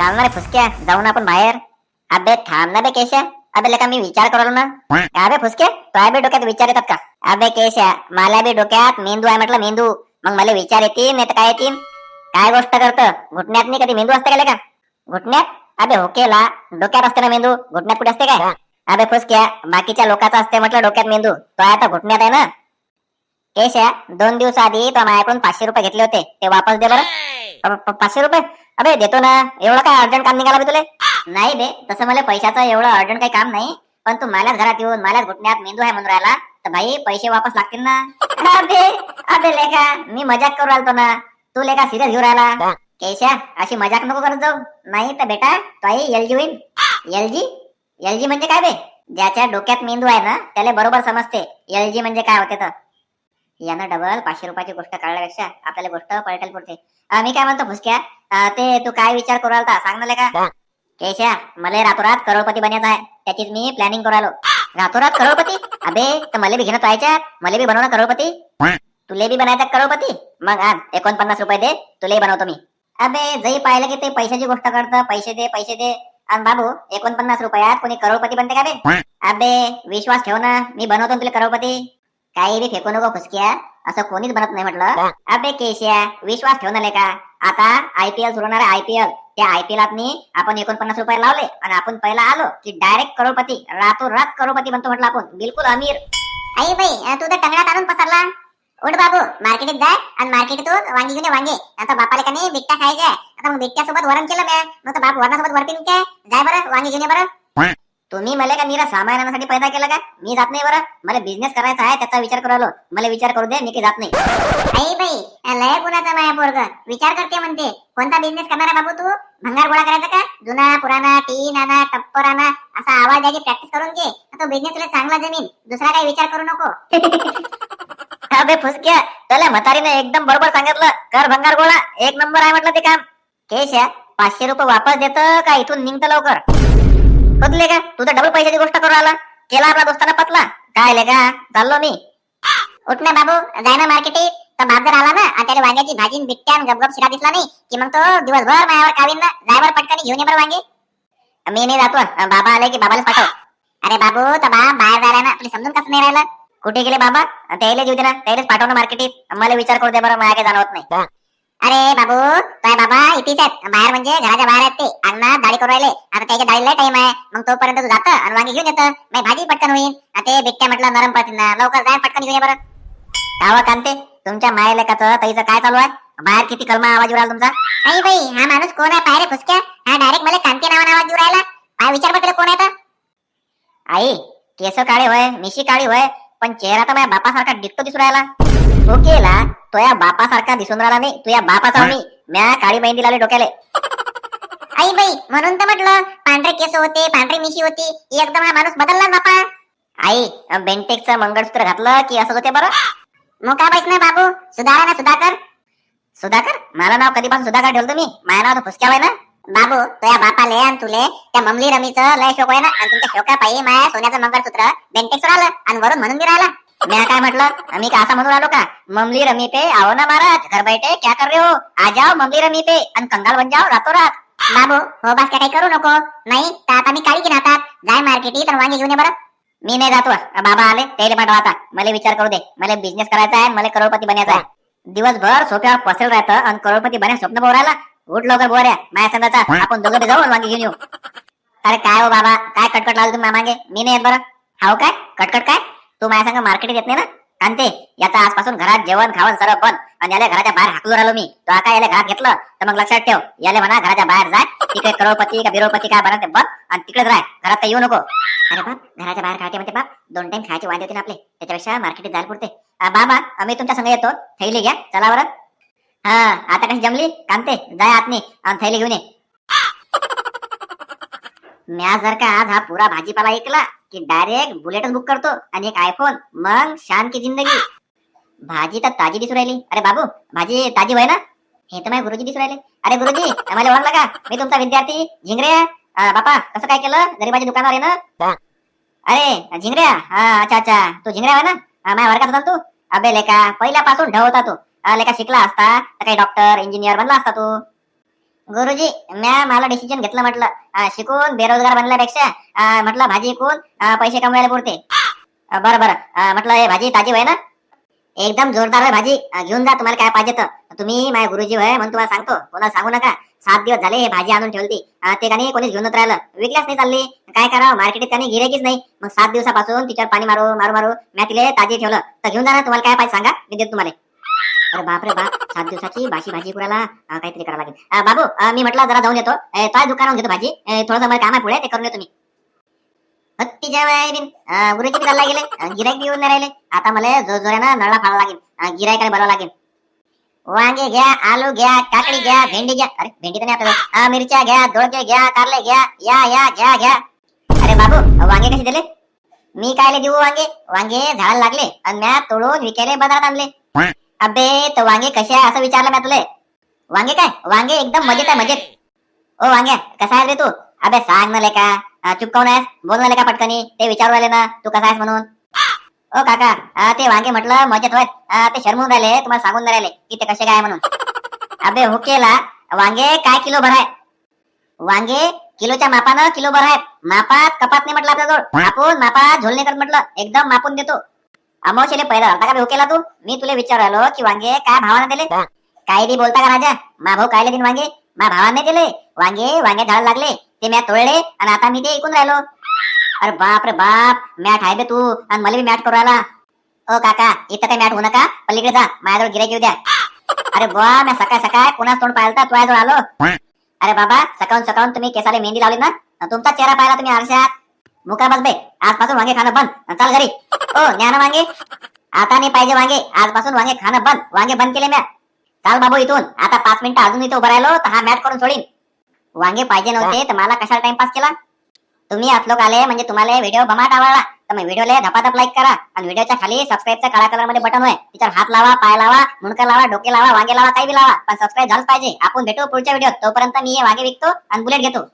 चालणार आहे फुसक्या जाऊन आपण बाहेर. अबे थांब ना बे केशा अबे लेका मी विचार करलो ना. अबे फुसके? तुझ्या बी डोक्यात विचार येतात का? अबे केशा मला बी डोक्यात मेंदू आहे म्हटलं मेंदू. मग मला विचार येतील नाही तर काय येतील? काय गोष्ट करतं? घुटण्यात नाही कधी मेंदू असते का लेका? घुटण्यात? अबे होकेला डोक्यात असते ना मेंदू? घुटण्यात कुठे असते काय? अबे फुसक्या बाकीच्या लोकांचा असते म्हटलं डोक्यात मेंदू. तो आता घुटण्यात आहे ना. केशा दोन दिवस आधी तो माझ्याकडून पाचशे रुपये घेतले होते. ते वापस दे बरं. पाचशे रुपये? अबे देतो ना. एवढं काय अर्जंट काम निघाला तुले? नाही बे तसं मला पैशाचं एवढं अर्जंट काही काम नाही. पण तू माझ्याच घरात येऊन माझ्याच घुटण्यात मेंदू आहे म्हणून राहिला. तर भाई पैसे वापस लागतील ना? अबे अबे लेखा मी मजाक करू राहिलो ना. तू लेखा सिरियस घेऊन राहिला. केशा अशी मजाक नको करत जाऊ. नाही तर बेटा तो आई एल जी होईल एल जी एल जी म्हणजे काय बे? ज्याच्या डोक्यात मेंदू आहे ना त्याला बरोबर समजते. एल जी म्हणजे काय होते तर? यानं डबल पाचशे रुपयाची गोष्ट काढल्यापेक्षा आपल्याला गोष्ट पलटायला पडते अं, मी काय म्हणतो भुसक्या अं, ते तू काय विचार करू? सांग ना का केशा मला रातोरात करोडपती बनायचं आहे. त्याचीच मी प्लॅनिंग करू राहिलो. रातोरात करोडपती? अबे तर मला बी घेणं व्हायच्या मला बी बनवणं करोडपती. तुले बी बनायचं करोडपती? मग एकोणपन्नास रुपये दे. तुले बनवतो मी. अबे जई पाहिलं की ते पैशाची गोष्ट करतं. पैसे दे पैसे दे. आणि बाबू एकोणपन्नास रुपयात कोणी करोडपती बनते का बे? अबे विश्वास ठेव ना. मी बनवतो तुला करोडपती. काही बी फेकू नको फुसक्या. असं कोणीच बनत नाही म्हटलं. अबे केशिया विश्वास ठेव ना लेका. आता आयपीएल सुरू होणार आहे आयपीएल त्या आयपीएल आपण एकोणपन्नास रुपये लावले आणि आपण पहिला आलो की डायरेक्ट करोडपती रातोरात करोडपती बनतो म्हटलं आपण. बिलकुल अमीर. आई बाई तू तर टंगड्यात आणून पसरला. उठ बाबू मार्केटीत जाय आणि मार्केटीतून वांगी घेऊन वांगे. आता बापाला का नाही बिट्टा खायचे आता मग बिट्ट्यासोबत वरण केलं म्या. मग बाप वरणासोबत वरतीन काय जाय बरं वांगी घेऊन बरं. तुम्ही मला का निरा सामान आणण्यासाठी पैदा केला का? मी जात नाही बरं. मला बिझनेस करायचा आहे त्याचा विचार करू आलो मला विचार करू दे मी काही जात नाही. आई बाई पोरग विचार करते म्हणते. कोणता बिझनेस करणार बाबू तू? भंगार गोळा करायचा का? जुना पुराणा टीन आणा टप्पर आणा असा आवाज याची प्रॅक्टिस करून घे. तो बिझनेस तुला चांगला जमीन दुसरा काही विचार करू नको. अबे फुसक्या. तुला म्हातारीने एकदम बरोबर सांगितलं. कर भंगार गोळा. एक नंबर आहे म्हटलं ते काम. केश पाचशे रुपये वापस देत का इथून निघतं लवकर? बदले का? तू तर डबल पैशाची गोष्ट करू आला केला आपला दोस्ताना पतला. काय ले का? चाललो मी. उठ ना बाबू. जाय ना मार्केटीत तर बाप जर आला ना आणि त्याला वांग्याची भाजी बिट्ट्या गपगप शिरा दिसला नाही की मग तो दिवसभर मायावर कावीन ना जायवर पटकन घेऊन ये बरं वांगे. मी नाही जातो. बाबा आले की बाबाला पाठव. अरे बाबू तर बाप बाहेर जायला ना तुला समजून कसं नाही राहिलं? कुठे गेले बाबा? त्याला येऊ दे ना त्यालाच पाठव ना मार्केटीत. मला विचार करू दे बरं मला काही जाणवत नाही. अरे बाबू काय बाबा इथेच आहेत. बाहेर म्हणजे घराच्या बाहेर आहेत ते. अंगणात दाढी करू राहिले. आता त्याच्या दाढीला टाइम आहे. मग तोपर्यंत तू जातं आणि वांगी घेऊन येतं. मग भाजी पटकन होईल ते बिट्ट्या म्हटलं नरम पडतील ना. लवकर जाय पटकन घेऊन ये बरं. कावा कांते तुमच्या माया लेखाचं ताईचं काय चालू आहे? बाहेर किती कलमा आवाज राहिला तुमचा? आई बाई हा माणूस कोण आहे? पायरे फुसक्या. हा डायरेक्ट मला कांते नावाने आवाज राहिला. काय विचार पडले कोण आहे आई केस काळे होय मिशी काळी होय पण चेहरा तर माझ्या बापासारखा डिक्टो दिसू राहिला. तो केला तो या बापासारखा दिसून राहिला नाही. तू या बापाचा मी. म्या काळी मेहंदी लावली डोक्याले. आई बाई म्हणून तर म्हटलं पांढरे केस होते पांढरी मिशी होती एकदम हा माणूस बदलला बापा. आई बेंटेकचं मंगळसूत्र घातलं की असं होते बरं? मग काय पाहिजे ना बाबू. सुधारा ना सुधाकर. सुधाकर? मला नाव कधीपासून सुधाकर ठेवलं मी माझं नाव तर फुसक्या ना? बाबू तुझ्या बापाले आणि तुले त्या ममली रमीचं लय शोक आहे ना? आणि तुमच्या शोका पायी माया सोन्याचं मंगळसूत्र बेंटेक्स आलं आणि वरून म्हणून मी राहिला. मी काय म्हटलं? मी का असं म्हणून राहिलो का? ममली रमी पे आओ ना महाराज घर बैठे क्या कर रहे हो? आ जाओ ममली रमी पे आणि कंगाल बन जाओ रातो रात बाबू हो बास काही करू नको. नाही तर आता मी काळी की नातात जाय मार्केटीत आणि वांगे घेऊन ये बरं. मी नाही जातो. बाबा आले त्याला पाठवा आता मला विचार करू दे. मला बिझनेस करायचा आहे मला करोडपती बनायचा आहे. दिवसभर सोप्यावर पसेल राहतं आणि करोडपती बन्या स्वप्न बोरायला उठ लवकर बोऱ्या माझ्या संघाचा आपण दोघं जाऊ वांगे घेऊन येऊ. अरे काय हो बाबा? काय कटकट लावलं तुम्ही मागे मी नाही येत बरं. हाव काय? कटकट काय? तू माझ्या संग मार्केट येत नाही ना? कांते याचा आजपासून घरात जेवण खावण सर्व बंद. आणि याला घराच्या बाहेर हाकलू राहिलो मी. तो आता याला घरात घेतलं. तर मग लक्षात ठेव. याला म्हणा घराच्या बाहेर जाय. तिकडे करोडपती का बिरोडपती काय बनत बघ. आणि तिकडेच राह. घरात काही येऊ नको. अरे बाप घराच्या बाहेर खायचे म्हणते बाप. दोन टाइम खायचे वांदे होते आपले. त्याच्यापेक्षा मार्केटीत जायला पुरते. बाबा आम्ही तुमच्या संग येतो. थैली घ्या. चला बरं हा आता कशी जमली? कामते जाय आतनी. आणि थैली घेऊन ये. म्या जर का आज हा पुरा भाजीपाला ऐकला की डायरेक्ट बुलेटच बुक करतो आणि एक आयफोन मग शान की जिंदगी. भाजी तर ताजी दिसू राहिली. अरे बाबू भाजी ताजी वय ना? हे तर माझ्या गुरुजी दिसू राहिले. अरे गुरुजी आम्हाला ओळखला का? मी तुमचा विद्यार्थी. झिंगरे बापा कसं काय केलं? गरीबाच्या दुकानावर आहे ना अरे झिंगऱ्या हा अच्छा अच्छा. तू झिंगऱ्या आहे ना? माझ्या वर्गात होता तू अबे लेका पहिल्यापासून ढ होता तू लेका शिकला असता. तर काही डॉक्टर इंजिनियर बनला असता तू. गुरुजी म्या मला डिसिजन घेतलं म्हटलं. शिकून बेरोजगार बनल्यापेक्षा म्हटलं भाजी विकून अं, पैसे कमवायला पुरते. बरं बरं. म्हटलं हे भाजी ताजी होय ना? एकदम जोरदार भाजी. घेऊन जा तुम्हाला काय पाहिजे तर. तुम्ही माझे गुरुजी होय म्हणून तुम्हाला सांगतो. कोणाला सांगू नका. सात दिवस झाले हे भाजी आणून ठेवली ते काही कोणीच घेऊनच राहिलं. विकल्याच नाही चालली. काय करावं? मार्केटात त्याने गिरायकीच नाही. मग सात दिवसापासून तिच्यावर पाणी मारू मारू मारू मी तिला ताजी ठेवलं. तर घेऊन जा ना तुम्हाला काय पाहिजे सांगा. मी देतो तुम्हाला. अरे बापरे बाप सात दिवसाची भाजी भाजी पुराला काहीतरी करावं लागेल. बाबू मी म्हटलं जरा जाऊन येतो. काय तोय दुकानावर घेतो भाजी. थोडस मला काम आहे पुढे ते करून येतो मी. गुरुजी चालला गेले? गिरायक येऊन नाही राहिले. आता मला जोर जोरानं नळा फाळावा लागेल. अं, गिराईकाला लागेल. वांगे घ्या आलू घ्या काकडी घ्या भेंडी घ्या. अरे भेंडी तर नाही आपल्याला. मिरच्या घ्या दोडके घ्या कारले घ्या या या घ्या घ्या. अरे बाबू वांगे कसे दिले? मी कायले देऊ वांगे? वांगे झाड लागले आणि म्या तोडून विकायले बाजारात आणले. अबे तर वांगे कसे आहे असं विचारलं मी तुले. वांगे काय? वांगे एकदम मजेत आहे मजेत. ओ वांग्या कसा आहेस रे तू? अबे सांग ना लेका. अं, चुप काऊन आहेस? बोल ना लेका पटकनी. ते विचारू राहिले ना. तू कसा आहेस म्हणून? ओ काका ते वांगे म्हटलं मजेत होय. ते शर्मून राहिले तुम्हाला सांगून राहिले. की ते कसे काय म्हणून. अबे हो हुकेला वांगे काय किलो भर आहे? वांगे किलोच्या मापानं किलो भर आहेत. मापात कपात नाही म्हटलं आपल्याजवळ. आपण मापात झोल नाही करत म्हटलं. एकदम मापून देतो. अमावशेले पहिला का बे हुकेला हो तू? मी तुला विचारालो की वांगे काय भावाने दिले? काय बी बोलता का राजा? मा भाऊ कायले दिन वांगे? मा भावाने दिले? वांगे वांगे झाड लागले. ते म्या तोडले आणि आता मी ते ऐकून राहिलो. अरे बाप रे बाप मॅट आहे बे तू आणि मला बी मॅट करू राहिला. ओ काका इथं काय मॅट होऊ नका. पलीकडे जा माझ्याजवळ गिरायक येऊ द्या. अरे बुवा मी सकाळ सकाळ कोणाच तोंड पाहिलं तर तुझ्याजवळ आलो. अरे बाबा सकाळून सकाळून तुम्ही केसाला मेहंदी लावली ना? तुमचा चेहरा पाहिला तुम्ही आरशात. मुका बस बे आजपासून वांगे खाणं बंद. चाल घरी. ओ ज्ञान वांगे. आता नाही पाहिजे वांगे. आजपासून वांगे खाणं बंद. वांगे बंद केले मॅट चाल बाबू इथून. आता पाच मिनिटं अजून इथे उभं राहिलो तर हा मॅट करून सोडीन. वांगे पाहिजे नव्हते तर मला कशाला टाइमपास केला? तुम्ही आप लोक आले म्हणजे तुम्हाला व्हिडिओ बमाट आवडला तर मग व्हिडिओला धपाधप लाईक करा. आणि व्हिडिओच्या खाली सबस्क्राईबचा काळा कलरमध्ये बटन आहे तिच्यावर हात लावा पाय लावा मुंडका लावा डोके लावा वांगे लावा काही बी लावा. पण सबस्क्राईब झालं पाहिजे. आपण भेटू पुढच्या व्हिडिओत तोपर्यंत मी हे वांगे विकतो आणि बुलेट घेतो.